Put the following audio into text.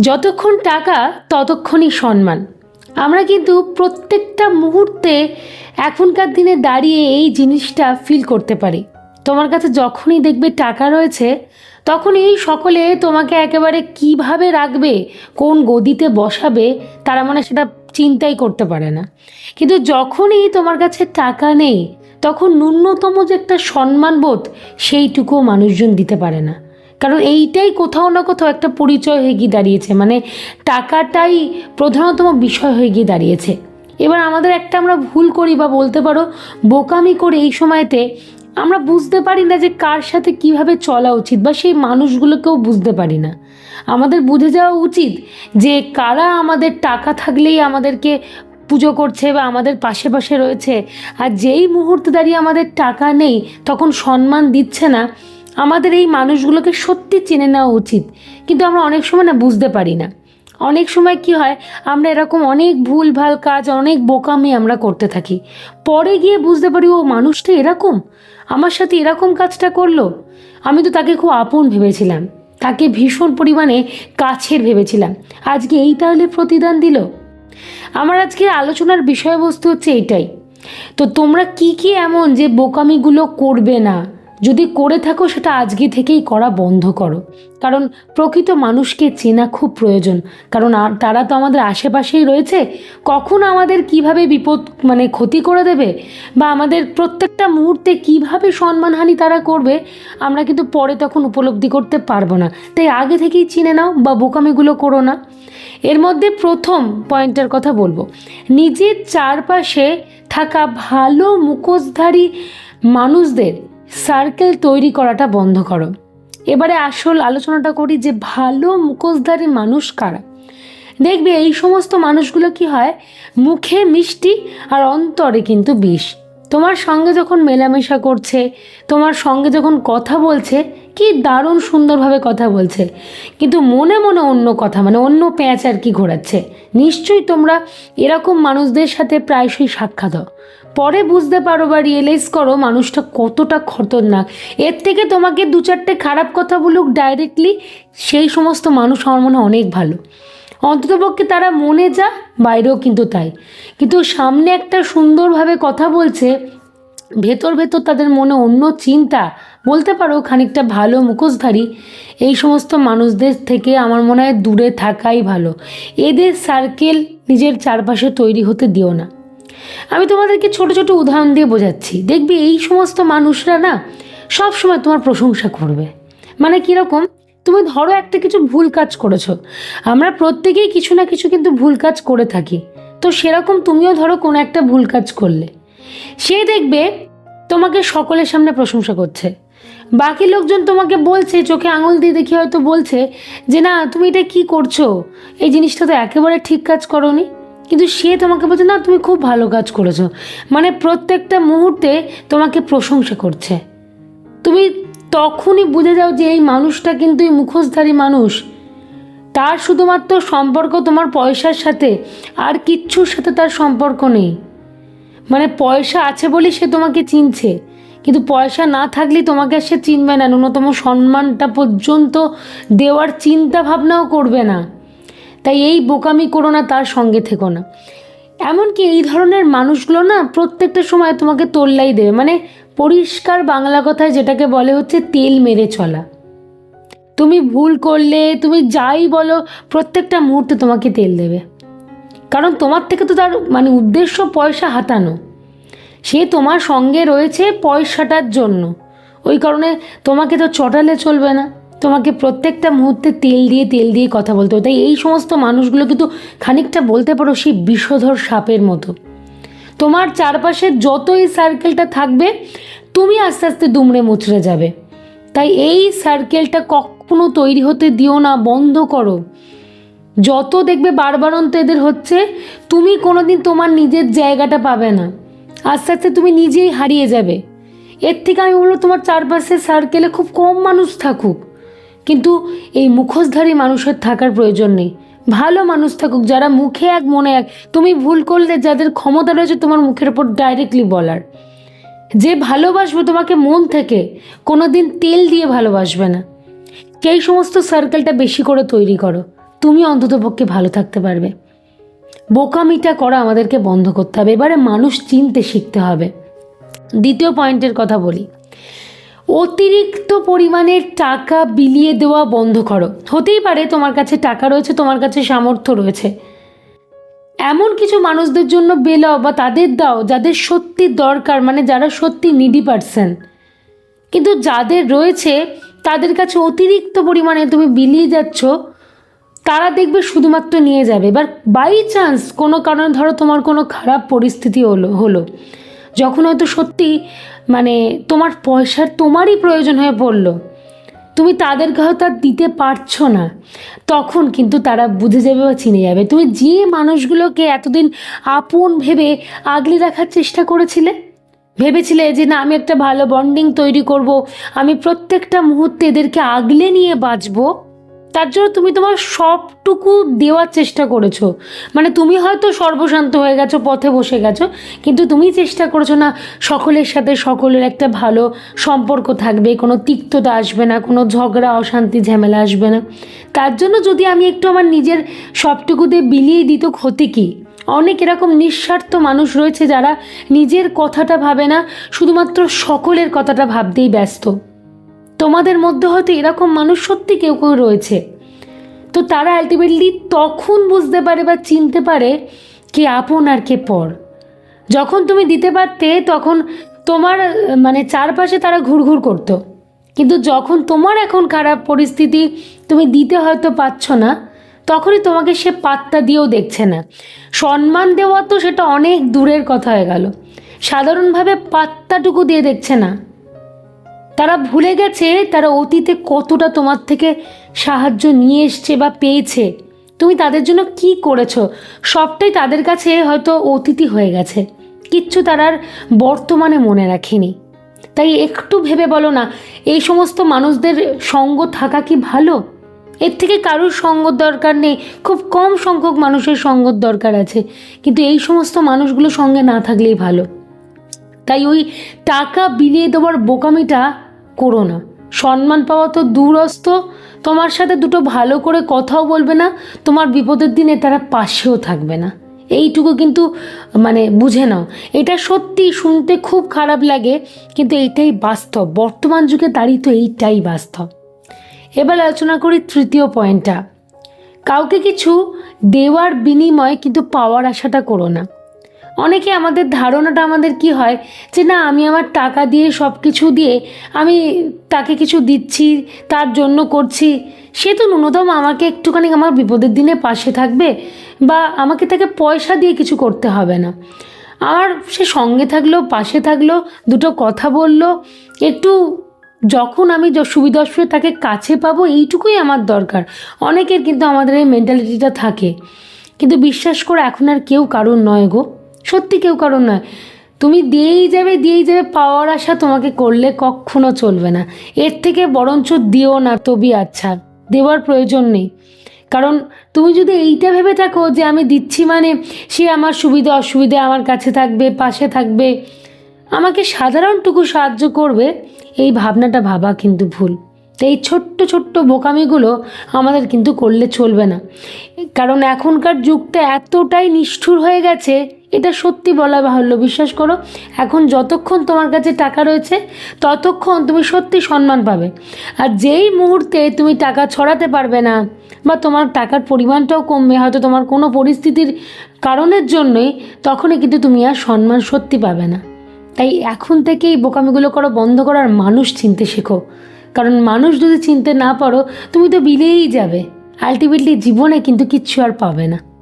যতক্ষণ টাকা, ততক্ষণই সম্মান। আমরা কিন্তু প্রত্যেকটা মুহূর্তে এখনকার দিনে দাঁড়িয়ে এই জিনিসটা ফিল করতে পারি। তোমার কাছে যখনই দেখবে টাকা রয়েছে তখন এই সকলে তোমাকে একেবারে কীভাবে রাখবে, কোন গদিতে বসাবে, তারা মানে সেটা চিন্তাই করতে পারে না। কিন্তু যখনই তোমার কাছে টাকা নেই, তখন ন্যূনতম যে একটা সম্মানবোধ, সেইটুকুও মানুষজন দিতে পারে না। কারণ এইটাই কোথাও না কোথাও একটা পরিচয় হয়ে গিয়ে দাঁড়িয়েছে মানে টাকাটাই প্রধানতম বিষয় হয়ে গিয়ে দাঁড়িয়েছে। এবার আমাদের একটা আমরা ভুল করি বা বলতে পারো, বোকামি করে এই সময়তে আমরা বুঝতে পারি না যে কার সাথে কীভাবে চলা উচিত বা সেই মানুষগুলোকেও বুঝতে পারি না। আমাদের বুঝে যাওয়া উচিত যে কারা আমাদের টাকা থাকলেই আমাদেরকে পুজো করছে বা আমাদের পাশে পাশে রয়েছে। আর যেই মুহূর্তে দাঁড়িয়ে আমাদের টাকা নেই, তখন সম্মান দিচ্ছে না। আমাদের এই মানুষগুলোকে সত্যি চিনে নেওয়া উচিত। কিন্তু আমরা অনেক সময় না বুঝতে পারি না। অনেক সময় কি হয়, আমরা এরকম অনেক ভুল, ভালো কাজ, অনেক বোকামি আমরা করতে থাকি। পরে গিয়ে বুঝতে পারি, ও, মানুষটা এরকম? আমার সাথে এরকম কাজটা করল? আমি তো তাকে খুব আপন ভেবেছিলাম। তাকে ভীষণ পরিমাণে কাছের ভেবেছিলাম। আজকে এই তাহলে প্রতিদান দিল। আমার আজকের আলোচনার বিষয়বস্তু হচ্ছে এইটাই। তো তোমরা কি কি এমন যে বোকামিগুলো করবে না? যদি করে থাকো, সেটা আজকে থেকেই করা বন্ধ করো। কারণ প্রকৃত মানুষকে চেনা খুব প্রয়োজন। কারণ তারা তো আমাদের আশেপাশেই রয়েছে। কখন আমাদের কীভাবে বিপদ মানে ক্ষতি করে দেবে? বা আমাদের প্রত্যেকটা মুহূর্তে কীভাবে সম্মানহানি তারা করবে? আমরা কিন্তু পরে তখন উপলব্ধি করতে পারব না। তাই আগে থেকেই চিনে নাও বা বোকামিগুলো করো না। এর মধ্যে প্রথম পয়েন্টের কথা বলব। নিজের চারপাশে থাকা ভালো মুখোশধারী মানুষদের সার্কেল তৈরি করাটা বন্ধ করো। এবারে আসল আলোচনাটা করি যে ভালো মুখোশধারী মানুষ কারা? দেখবে এই সমস্ত মানুষগুলো কি হয়? মুখে মিষ্টি আর অন্তরে কিন্তু বিষ। তোমার সঙ্গে যখন মেলামেশা করছে, তোমার সঙ্গে যখন কথা বলছে কি দারুণ সুন্দরভাবে কথা বলছে। কিন্তু মনে মনে অন্য কথা মানে অন্য প্যাঁচ আর কি ঘোরাচ্ছে। নিশ্চয়ই তোমরা এরকম মানুষদের সাথে প্রায়শই সাক্ষাৎ হও। পরে বুঝতে পারো বা রিয়েলাইজ করো মানুষটা কতটা খতরনাক। এর থেকে তোমাকে দু চারটে খারাপ কথা বলুক ডাইরেক্টলি সেই সমস্ত মানুষ আমার মনে অনেক ভালো। অন্ততপক্ষে তারা মনে যা, বাইরেও কিন্তু তাই। কিন্তু সামনে একটা সুন্দরভাবে কথা বলছে ভেতর ভেতর তাদের মনে অন্য চিন্তা। বলতে পারো খানিকটা ভালো মুখোশধারী। এই সমস্ত মানুষদের থেকে আমার মনে হয় দূরে থাকাই ভালো। এদের সার্কেল নিজের চারপাশে তৈরি হতে দিও না। আমি তোমাদেরকে ছোট ছোট উদাহরণ দিয়ে বোঝাচ্ছি। দেখবি এই সমস্ত মানুষরা না সব সময় তোমার প্রশংসা করবে। মানে কীরকম তুমি ধরো একটা কিছু ভুল কাজ করেছ। আমরা প্রত্যেকেই কিছু না কিছু কিন্তু ভুল কাজ করে থাকি। তো সেরকম তুমিও ধরো কোনো একটা ভুল কাজ করলে। সে দেখবে তোমাকে সকলের সামনে প্রশংসা করছে। বাকি লোকজন তোমাকে বলছে, চোখে আঙুল দিয়ে দেখি হয়তো বলছে যে, না, তুমি এটা কি করছ? এই জিনিসটা তো একেবারে ঠিক কাজ করনি। কিন্তু সে তোমাকে বলছে, না, তুমি খুব ভালো কাজ করেছ। মানে প্রত্যেকটা মুহূর্তে তোমাকে প্রশংসা করছে। তুমি তখনই বুঝে যাও যে এই মানুষটা কিন্তু এই মুখোশধারী মানুষ। তার শুধুমাত্র সম্পর্ক তোমার পয়সার সাথে, আর কিচ্ছুর সাথে তার সম্পর্ক নেই। মানে পয়সা আছে বলেই সে তোমাকে চিনছে। কিন্তু পয়সা না থাকলে তোমাকে আর সে চিনবে না। ন্যূনতম সম্মানটা পর্যন্ত দেওয়ার চিন্তা ভাবনাও করবে না। তাই এই বোকামি করো না, তার সঙ্গে থেকো না। এমনকি এই ধরনের মানুষগুলো না প্রত্যেকটা সময় তোমাকে তোল্লাই দেবে। মানে পরিষ্কার বাংলা কথায় যেটাকে বলে হচ্ছে, তেল মেরে চলা। তুমি ভুল করলে, তুমি যাই বলো, প্রত্যেকটা মুহূর্তে তোমাকে তেল দেবে। কারণ তোমার থেকে তো তার মানে উদ্দেশ্য পয়সা হাতানো। সে তোমার সঙ্গে রয়েছে পয়সাটার জন্য। ওই কারণে তোমাকে তো চটালে চলবে না। তোমাকে প্রত্যেকটা মুহূর্তে তেল দিয়ে তেল দিয়ে কথা বলতে হবে। তাই এই সমস্ত মানুষগুলো কিন্তু খানিকটা বলতে পারো সেই বিষধর সাপের মতো। তোমার চারপাশে যতই সার্কেলটা থাকবে, তুমি আস্তে আস্তে দুমড়ে মুচড়ে যাবে। তাই এই সার্কেলটা কখনো তৈরি হতে দিও না, বন্ধ করো। যত দেখবে বারবারন্ত এদের হচ্ছে, তুমি কোনোদিন তোমার নিজের জায়গাটা পাবে না। আস্তে আস্তে তুমি নিজেই হারিয়ে যাবে। এর থেকে আমি বলব তোমার চারপাশের সার্কেলে খুব কম মানুষ থাকুক। কিন্তু এই মুখোশধারী মানুষের থাকার প্রয়োজন নেই। ভালো মানুষ থাকুক, যারা মুখে এক, মনে এক, তুমি ভুল করলে যাদের ক্ষমতা রয়েছে তোমার মুখের ওপর ডাইরেক্টলি বলার। যে ভালোবাসবে তোমাকে মন থেকে কোনো দিন তেল দিয়ে ভালোবাসবে না। সেই সমস্ত সার্কেলটা বেশি করে তৈরি করো। তুমি অন্ততপক্ষে ভালো থাকতে পারবে। বোকামিটা করা আমাদেরকে বন্ধ করতে হবে। এবারে মানুষ চিনতে শিখতে হবে। দ্বিতীয় পয়েন্টের কথা বলি। অতিরিক্ত পরিমাণের টাকা বিলিয়ে দেওয়া বন্ধ করো। হতেই পারে তোমার কাছে টাকা রয়েছে, তোমার কাছে সামর্থ্য রয়েছে। এমন কিছু মানুষদের জন্য বেলাও বা তাদের দাও, যাদের সত্যি দরকার মানে যারা সত্যি নিডি পারসন কিন্তু যাদের রয়েছে, তাদের কাছে অতিরিক্ত পরিমাণে তুমি বিলিয়ে যাচ্ছ তারা দেখবে শুধুমাত্র নিয়ে যাবে। এবার বাই চান্স কোনো কারণে ধরো তোমার কোনো খারাপ পরিস্থিতি হলো হলো। যখন হয়তো সত্যি মানে তোমার পয়সার তোমারই প্রয়োজন হয়ে পড়ল। তুমি তাদেরকে হয়তো আর দিতে পারছ না। তখন কিন্তু তারা বুঝে যাবে বা চিনে যাবে। তুমি যে মানুষগুলোকে এতদিন আপন ভেবে আগলে রাখার চেষ্টা করেছিলে, ভেবেছিলে যে না, আমি একটা ভালো বন্ডিং তৈরি করব, আমি প্রত্যেকটা মুহূর্তে এদেরকে আগলে নিয়ে বাঁচবো তার জন্য তুমি তোমার সবটুকু দেওয়ার চেষ্টা করেছ। মানে তুমি হয়তো সর্বশান্ত হয়ে গেছো, পথে বসে গেছো, কিন্তু তুমি চেষ্টা করেছ না, সকলের সাথে সকলের একটা ভালো সম্পর্ক থাকবে, কোনো তিক্ততা আসবে না, কোনো ঝগড়া, অশান্তি, ঝামেলা আসবে না। তার জন্য যদি আমি একটু আমার নিজের সবটুকুতে বিলিয়ে দিত ক্ষতি কী? অনেক এরকম নিঃস্বার্থ মানুষ রয়েছে যারা নিজের কথাটা ভাবে না, শুধুমাত্র সকলের কথাটা ভাবতেই ব্যস্ত। তোমাদের মধ্যে হয়তো এরকম মানুষ সত্যি কেউ কেউ রয়েছে। তো তারা আলটিমেটলি তখন বুঝতে পারে বা চিনতে পারে কে আপন আর কে পর। যখন তুমি দিতে পারতে, তখন তোমার মানে চারপাশে তারা ঘুরঘুর করতো। কিন্তু যখন তোমার এখন খারাপ পরিস্থিতি তুমি দিতে হয়তো পারছ না, তখনই তোমাকে সে পাত্তা দিয়েও দেখছে না। সম্মান দেওয়া তো সেটা অনেক দূরের কথা হয়ে গেল। সাধারণভাবে পাত্তাটুকু দিয়ে দেখছে না। তারা ভুলে গেছে তারা অতীতে কতটা তোমার থেকে সাহায্য নিয়ে এসছে বা পেয়েছে। তুমি তাদের জন্য কি করেছ? সবটাই তাদের কাছে হয়তো অতীতই হয়ে গেছে। কিচ্ছু তারা আর বর্তমানে মনে রাখেনি। তাই একটু ভেবে বলো না, এই সমস্ত মানুষদের সঙ্গ থাকা কি ভালো? এর থেকে কারোর সঙ্গ দরকার নেই। খুব কম সংখ্যক মানুষের সঙ্গর দরকার আছে। কিন্তু এই সমস্ত মানুষগুলো সঙ্গে না থাকলেই ভালো। তাই ওই টাকা বিলিয়ে দেওয়ার বোকামিটা করো না। সম্মান পাওয়া তো দূরস্থ তোমার সাথে দুটো ভালো করে কথাও বলবে না। তোমার বিপদের দিনে তারা পাশেও থাকবে না। এইটুকু কিন্তু মানে বুঝে নাও। এটা সত্যি শুনতে খুব খারাপ লাগে, কিন্তু এইটাই বাস্তব। বর্তমান যুগে দাঁড়িয়ে তো এইটাই বাস্তব। এবার আলোচনা করি তৃতীয় পয়েন্টটা। কাউকে কিছু দেওয়ার বিনিময়ে কিন্তু পাওয়ার আশাটা করো না। অনেকে আমাদের ধারণাটা আমাদের কি হয়? যে না, আমি আমার টাকা দিয়ে সব কিছু দিয়ে আমি তাকে কিছু দিচ্ছি, তার জন্য করছি। সে তো ন্যূনতম আমাকে একটুখানি আমার বিপদের দিনে পাশে থাকবে বা আমাকে তাকে পয়সা দিয়ে কিছু করতে হবে না। আমার সে সঙ্গে থাকল, পাশে থাকল, দুটো কথা বলল, একটু যখন আমি সুবিধা অসুবিধা তাকে কাছে পাবো, এইটুকুই আমার দরকার। অনেকের কিন্তু আমাদের এই মেন্টালিটিটা থাকে। কিন্তু বিশ্বাস করে এখন আর কেউ কারোর নয় গো। সত্যি কেউ কারণ নয়। তুমি দিয়েই যাবে দিয়েই যাবে, পাওয়ার আশা তোমাকে করলে কখনো চলবে না। এর থেকে বরঞ্চ দিও না তবি আচ্ছা দেওয়ার প্রয়োজন নেই। কারণ তুমি যদি এইটা ভেবে থাকো যে আমি দিচ্ছি মানে সে আমার সুবিধা, অসুবিধা আমার কাছে থাকবে, পাশে থাকবে, আমাকে সাধারণটুকু সাহায্য করবে, এই ভাবনাটা ভাবা কিন্তু ভুল। এই ছোট্ট ছোট্ট বোকামিগুলো আমাদের কিন্তু করলে চলবে না। কারণ এখনকার যুগটা এতটাই নিষ্ঠুর হয়ে গেছে এটা সত্যি বলা বাহুল্য। বিশ্বাস করো, এখন যতক্ষণ তোমার কাছে টাকা রয়েছে, ততক্ষণ তুমি সত্যি সম্মান পাবে। আর যেই মুহূর্তে তুমি টাকা ছড়াতে পারবে না, বা তোমার টাকার পরিমাণটাও কমবে, হয়তো তোমার কোনো পরিস্থিতির কারণের জন্যই, তখনই কিন্তু তুমি আর সম্মান সত্যি পাবে না। তাই এখন থেকে এই বোকামিগুলো করা, বন্ধ করার মানুষ চিনতে শেখো। কারণ মানুষ যদি চিনতে না পারো, তুমি তো বিলেই যাবে। আলটিমেটলি জীবনে কিন্তু কিচ্ছু আর পাবে না।